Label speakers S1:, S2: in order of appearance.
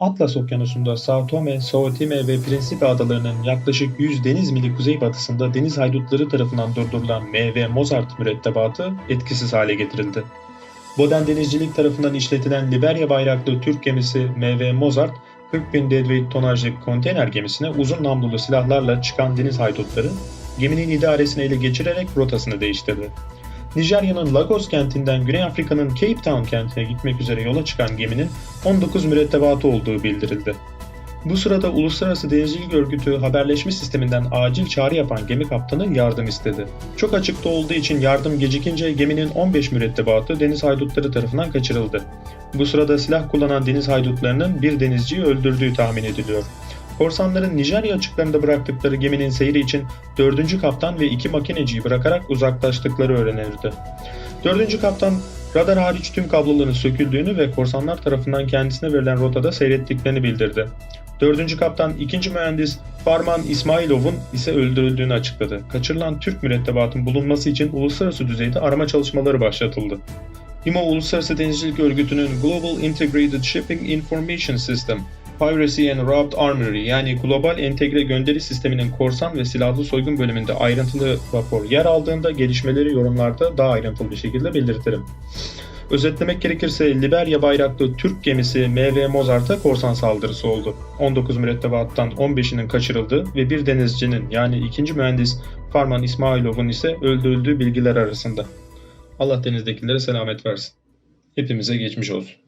S1: Atlas Okyanusu'nda Sao Tome, Sao Tome ve Principe adalarının yaklaşık 100 deniz mili kuzeybatısında deniz haydutları tarafından durdurulan M.V. Mozart mürettebatı etkisiz hale getirildi. Boden Denizcilik tarafından işletilen Liberya bayraklı Türk gemisi M.V. Mozart, 40 bin deadweight tonajlı konteyner gemisine uzun namlulu silahlarla çıkan deniz haydutları geminin idaresini ele geçirerek rotasını değiştirdi. Nijerya'nın Lagos kentinden Güney Afrika'nın Cape Town kentine gitmek üzere yola çıkan geminin 19 mürettebatı olduğu bildirildi. Bu sırada Uluslararası Denizcilik Örgütü haberleşme sisteminden acil çağrı yapan gemi kaptanı yardım istedi. Çok açıkta olduğu için yardım gecikince geminin 15 mürettebatı deniz haydutları tarafından kaçırıldı. Bu sırada silah kullanan deniz haydutlarının bir denizciyi öldürdüğü tahmin ediliyor. Korsanların Nijerya açıklarında bıraktıkları geminin seyri için 4. kaptan ve 2 makineciyi bırakarak uzaklaştıkları öğrenildi. 4. kaptan radar hariç tüm kabloların söküldüğünü ve korsanlar tarafından kendisine verilen rotada seyrettiklerini bildirdi. 4. kaptan 2. mühendis Farman İsmailov'un ise öldürüldüğünü açıkladı. Kaçırılan Türk mürettebatın bulunması için uluslararası düzeyde arama çalışmaları başlatıldı. IMO Uluslararası Denizcilik Örgütü'nün Global Integrated Shipping Information System Piracy and Robbed Armory yani Global Entegre Gönderi Sistemi'nin korsan ve silahlı soygun bölümünde ayrıntılı rapor yer aldığında gelişmeleri yorumlarda daha ayrıntılı bir şekilde belirtirim. Özetlemek gerekirse Liberya bayraklı Türk gemisi MV Mozart'a korsan saldırısı oldu. 19 mürettebattan 15'inin kaçırıldığı ve bir denizcinin yani ikinci mühendis Farman İsmailov'un ise öldürüldüğü bilgiler arasında. Allah denizdekilere selamet versin. Hepimize geçmiş olsun.